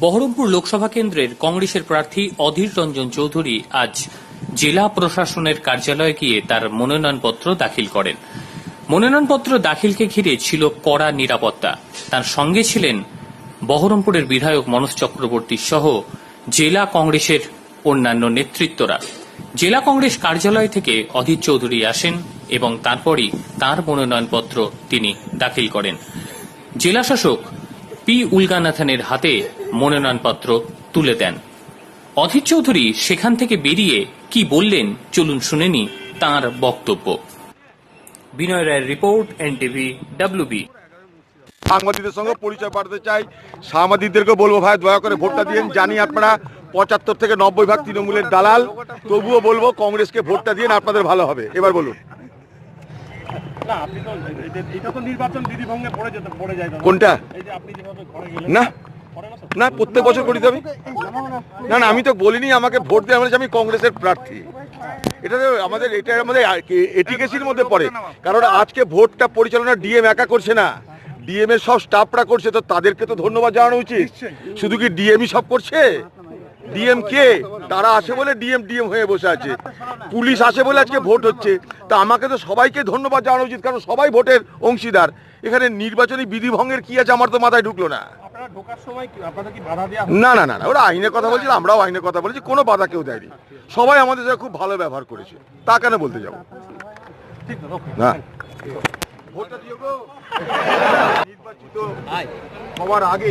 বহরমপুর লোকসভা কেন্দ্রের কংগ্রেসের প্রার্থী অধীর রঞ্জন চৌধুরী আজ জেলা প্রশাসনের কার্যালয়ে গিয়ে তার মনোনয়নপত্র দাখিল করেন। মনোনয়নপত্র দাখিলকে ঘিরে ছিল কড়া নিরাপত্তা। তার সঙ্গে ছিলেন বহরমপুরের বিধায়ক মনোজ চক্রবর্তী সহ জেলা কংগ্রেসের অন্যান্য নেতৃত্বরা। জেলা কংগ্রেস কার্যালয় থেকে অধীর চৌধুরী আসেন এবং তারপরই তার মনোনয়নপত্র তিনি দাখিল করেন। জেলাশাসক পি উলগানাথানের হাতে মনোনয়নপত্র তুলে দেন। অধীর চৌধুরী সেখান থেকে বেরিয়ে কি বললেন চলুন শুনেনি তার বক্তব্য। বিনয় রায়ের রিপোর্ট, এনটিভি ডাব্লিউবি সাংবাদিকদের সঙ্গে পরিচয় পাঠাতে চাই। সাংবাদিকদেরকে বলব ভাই, দয়া করে ভোটটা দিন। জানি আপনারা পঁচাত্তর থেকে নব্বই ভাগ তৃণমূলের দালাল। তবুও বলব, কংগ্রেসকে ভোটটা দিন, আপনাদের ভালো হবে। এবার বলুন। না আপনি তো এটা- এটা তো নির্বাচন বিধি পড়ে যেতে পড়ে যায় কোনটা? এই যে আপনি যেভাবে ঘরে গেলেন। না। না প্রত্যেক বছর করি আমি। না না আমি তো বলিনি আমাকে ভোট দেওয়া হয়েছে আমি কংগ্রেসের প্রার্থী। এটা তো আমাদের এটা আমাদের এটিকেসির মধ্যে পড়ে। কারণ আজকে ভোটটা পরিচালনা ডিএম একা করছে না। ডিএম এর সব স্টাফরা করছে তো তাদেরকে তো ধন্যবাদ জানানো উচিত। শুধু কি ডিএমই সব করছে? ডিএম কে? তারা আসে বলে ডিএম ডিএম হয়ে বসে আছে। পুলিশ আসে বলে আজকে ভোট হচ্ছে। তা আমাকে তো সবাইকে ধন্যবাদ জানানো উচিত কারণ সবাই ভোটের অংশীদার। এখানে নির্বাচনী বিধিভঙ্গের কি আছে আমার তো মাথায় ঢুকলো না। না না না ওরা আইনের কথা বলছিল আমরাও আইনের কথা বলেছি কোনো বাধা কেউ দেয়নি। সবাই আমাদের সাথে খুব ভালো ব্যবহার করেছে। তা কেন বলতে যাব? না। ভোটটা দিও গো। নির্বাচিত হওয়ার আগে